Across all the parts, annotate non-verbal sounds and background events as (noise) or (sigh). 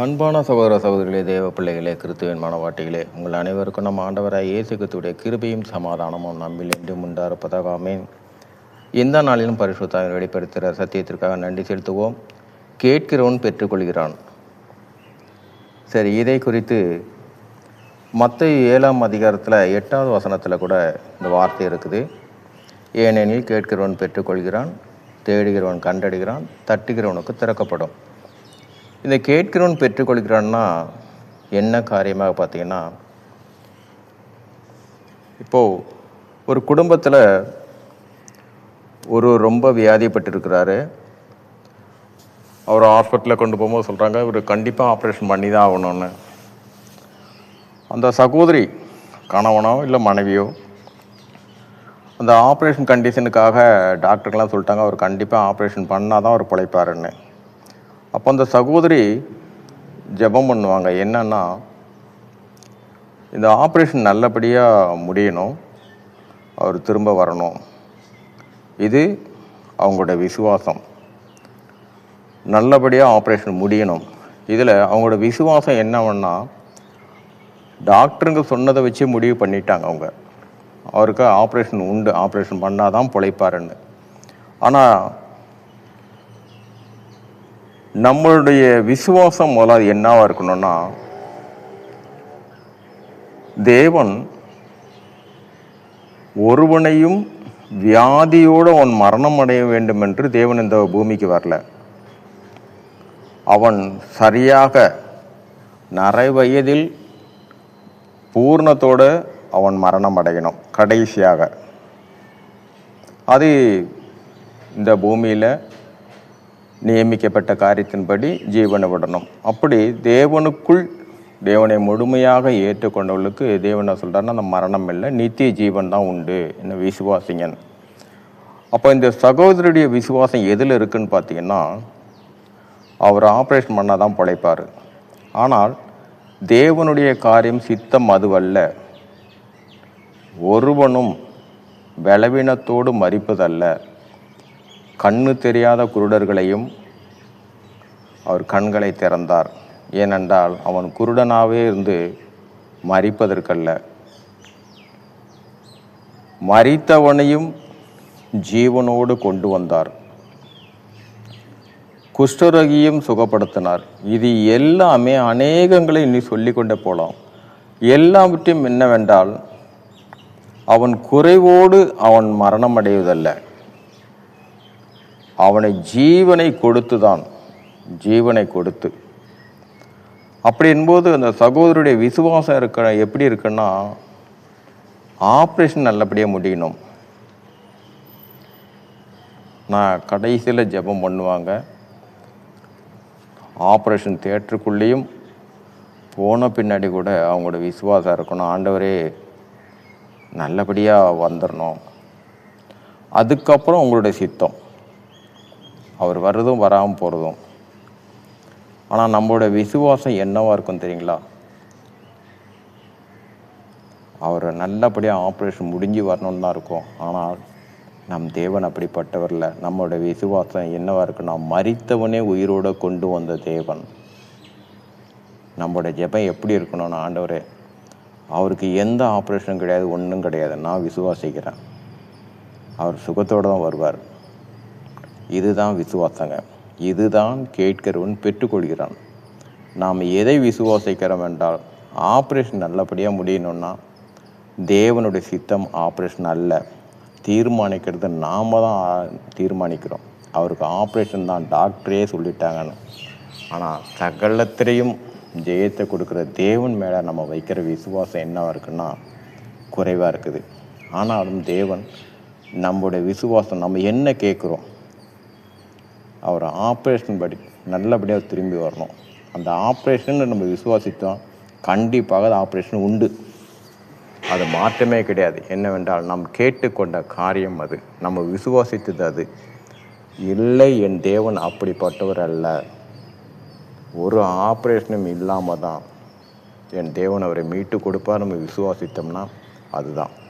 அன்பான சகோதர சகோதரிகளே தேவ பிள்ளைகளே கிறிஸ்துவின் மனவாட்டிகளே உங்கள் அனைவருக்கும் நம் ஆண்டவராய் இயேசு கிறிஸ்துவுடைய கிருபையும் சமாதானமும் நம்மில் என்றும் உண்டாரப்பதாகாமே எந்த நாளிலும் பரிசுத்தாவின் வெளிப்படுத்துகிற சத்தியத்திற்காக நன்றி செலுத்துவோம். கேட்கிறவன் பெற்றுக்கொள்கிறான். சரி இதை குறித்து மற்ற ஏழாம் அதிகாரத்தில் எட்டாவது வசனத்தில் கூட இந்த வார்த்தை இருக்குது. ஏனெனில் கேட்கிறவன் பெற்றுக்கொள்கிறான் தேடுகிறவன் கண்டடுகிறான் தட்டுகிறவனுக்கு திறக்கப்படும். இந்த கேட்கிறவன் பெற்றுக்கொள்கிறான்னா என்ன காரியமாக பார்த்தீங்கன்னா இப்போது ஒரு குடும்பத்தில் ஒரு ரொம்ப வியாதிப்பட்டிருக்கிறாரு. அவர் ஹாஸ்பிட்டலில் கொண்டு போகும்போது சொல்கிறாங்க இவர் கண்டிப்பாக ஆப்ரேஷன் பண்ணி தான் ஆகணும்னு. அந்த சகோதரி கணவனோ இல்லை மனைவியோ அந்த ஆப்ரேஷன் கண்டிஷனுக்காக டாக்டர்லாம் சொல்லிட்டாங்க அவர் கண்டிப்பாக ஆப்ரேஷன் பண்ணால் தான் அவர் பிழைப்பாருன்னு. அப்போ அந்த சகோதரி ஜெபம் பண்ணுவாங்க. என்னன்னா இந்த ஆப்ரேஷன் நல்லபடியாக முடியணும். அவர் திரும்ப வரணும். இது அவங்களோட விசுவாசம். நல்லபடியாக ஆப்ரேஷன் முடியணும். இதில் அவங்களோட விசுவாசம் என்னவென்னா டாக்டருங்க சொன்னதை வச்சு முடிவு பண்ணிட்டாங்க அவங்க. அவருக்கு ஆப்ரேஷன் உண்டு. ஆப்ரேஷன் பண்ணால் தான் பிழைப்பாருன்னு. ஆனால் நம்மளுடைய விசுவாசம் முதலாவது என்னவா இருக்கணும்னா தேவன் ஒருவனையும் வியாதியோடு அவன் மரணம் அடைய வேண்டும் என்று தேவன் இந்த பூமிக்கு வரல. அவன் சரியாக நரை வயதில் பூர்ணத்தோடு அவன் மரணம் அடையணும் கடைசியாக. அது இந்த பூமியில் நியமிக்கப்பட்ட காரியத்தின்படி ஜீவனை விடணும். அப்படி தேவனுக்குள் தேவனை முழுமையாக ஏற்றுக்கொண்டவர்களுக்கு தேவனை சொல்கிறாருன்னா அந்த மரணம் இல்லை நித்திய ஜீவன் தான் உண்டு என்ன விசுவாசிங்கன் அப்போ இந்த சகோதரருடைய விசுவாசம் எதில் இருக்குன்னு பார்த்தீங்கன்னா அவர் ஆப்ரேஷன் பண்ணால் தான் பிழைப்பார் ஆனால் தேவனுடைய காரியம் சித்தம் அதுவல்ல. ஒருவனும் பலவீனத்தோடு மறிப்பதல்ல கண்ணு தெரியாத குருடர்களையும் அவர் கண்களை திறந்தார். ஏனென்றால் அவன் குருடனாகவே இருந்து மறிப்பதற்கல்ல மறித்தவனையும் ஜீவனோடு கொண்டு வந்தார். குஷ்டரோகியும் சுகப்படுத்தினார். இது எல்லாமே அநேகங்களை இனி சொல்லிக்கொண்டே போகலாம் எல்லாவற்றையும் என்னவென்றால் அவன் குறைவோடு அவன் மரணம் அடைவதல்ல அவனை ஜீவனை கொடுத்துதான் ஜீவனை கொடுத்து. அப்படி என்போது அந்த சகோதரருடைய விசுவாசம் இருக்க எப்படி இருக்குன்னா ஆப்ரேஷன் நல்லபடியாக முடியணும் நான் கடைசியில் ஜெபம் பண்ணுவாங்க. ஆப்ரேஷன் தேட்டருக்குள்ளேயும் போன பின்னாடி கூட அவங்களோட விசுவாசம் இருக்கணும். ஆண்டவரே நல்லபடியாக வந்துடணும் அதுக்கப்புறம் உங்களுடைய சித்தம். அவர் வர்றதும் வராமல் போகிறதும் ஆனால் நம்மளோட விசுவாசம் என்னவாக இருக்கும் தெரியுங்களா? அவர் நல்லபடியாக ஆப்ரேஷன் முடிஞ்சு வரணும்னு தான் இருக்கும். ஆனால் நம் தேவன் அப்படிப்பட்டவரில் நம்மளோட விசுவாசம் என்னவாக இருக்குன்னா மறித்தவனே உயிரோடு கொண்டு வந்த தேவன். நம்மளோட ஜெபம் எப்படி இருக்கணும்னு ஆண்டவரே அவருக்கு எந்த ஆப்ரேஷனும் கிடையாது ஒன்றும் கிடையாது. நான் விசுவாசிக்கிறேன். அவர் சுகத்தோடு தான் வருவார். இதுதான் விசுவாசங்க. இதுதான் கேட்கிறவன் பெற்றுக்கொள்கிறான். நாம் எதை விசுவாசிக்கிறோம் என்றால் ஆப்ரேஷன் நல்லபடியாக முடியணும்னா தேவனுடைய சித்தம் ஆப்ரேஷன் அல்ல. தீர்மானிக்கிறது நாம் தான் தீர்மானிக்கிறோம். அவருக்கு ஆப்ரேஷன் தான் டாக்டரே சொல்லிட்டாங்கன்னு. ஆனால் சகலத்திலையும் ஜெயத்தை கொடுக்குற தேவன் மேலே நம்ம வைக்கிற விசுவாசம் என்னவாக இருக்குன்னா குறைவாக இருக்குது. ஆனாலும் தேவன் நம்முடைய விசுவாசம் நம்ம என்ன கேட்குறோம்? அவர் ஆப்ரேஷன் படி நல்லபடியாக திரும்பி வரணும். அந்த ஆப்ரேஷன் நம்ம விசுவாசித்தோம். கண்டிப்பாக அது ஆப்ரேஷன் உண்டு. அது மாற்றமே கிடையாது. என்னவென்றால் நாம் கேட்டுக்கொண்ட காரியம் அது. நம்ம விசுவாசித்தது அது. இல்லை என் தேவன் அப்படிப்பட்டவர் அல்ல. ஒரு ஆப்ரேஷனும் இல்லாமல் தான் என் தேவன் அவரை மீட்டு கொடுப்பார். நம்ம விசுவாசித்தோம்னா அதுதான்.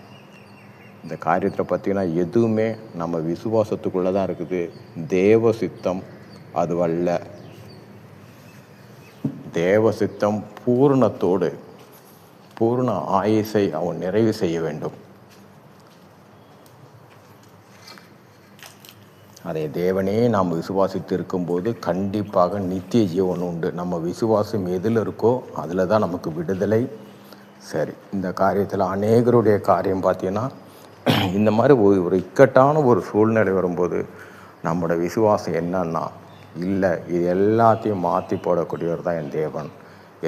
இந்த காரியத்தை பார்த்தீங்கன்னா எதுவுமே நம்ம விசுவாசத்துக்குள்ளே தான் இருக்குது. தேவ சித்தம் அது அல்ல. தேவ சித்தம் பூரணத்தோடு பூர்ண ஆயுசை அவன் நிறைவு செய்ய வேண்டும். அதை தேவனே நாம் விசுவாசித்து இருக்கும்போது கண்டிப்பாக நித்திய ஜீவன் உண்டு. நம்ம விசுவாசம் எதில் இருக்கோ அதில் தான் நமக்கு விடுதலை. சரி இந்த காரியத்தில் அநேகருடைய காரியம் பார்த்தீங்கன்னா (clears throat) இந்த மாதிரி ஒரு ஒரு இக்கட்டான ஒரு சூழ்நிலை வரும்போது நம்மளோட விசுவாசம் என்னன்னா இல்லை இது எல்லாத்தையும் மாற்றி போடக்கூடியவர் தான் என் தேவன்.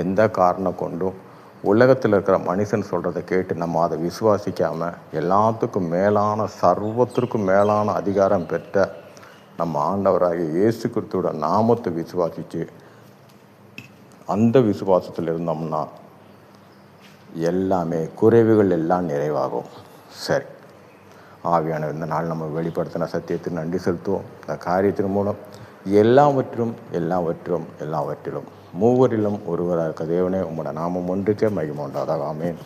எந்த காரணம் கொண்டும் உலகத்தில் இருக்கிற மனுஷன் சொல்கிறத கேட்டு நம்ம அதை விசுவாசிக்காமல் எல்லாத்துக்கும் மேலான சர்வத்திற்கும் மேலான அதிகாரம் பெற்ற நம்ம ஆண்டவராகிய இயேசு கிறிஸ்துவோட நாமத்தை விசுவாசித்து அந்த விசுவாசத்தில் இருந்தோம்னா எல்லாமே குறைவுகள் எல்லாம் நிறைவாகும். சரி. ஆவியான இந்த நாள் நம்ம வெளிப்படுத்தின சத்தியத்துக்கு நன்றி செலுத்துவோம். இந்த காரியத்தின் மூலம் எல்லாவற்றும் எல்லாவற்றும் எல்லாவற்றிலும் மூவரிலும் ஒருவராக இருக்க தேவனே உங்களோட நாமம் ஒன்றுக்கே மகிமோண்டாதாக ஆமேன்.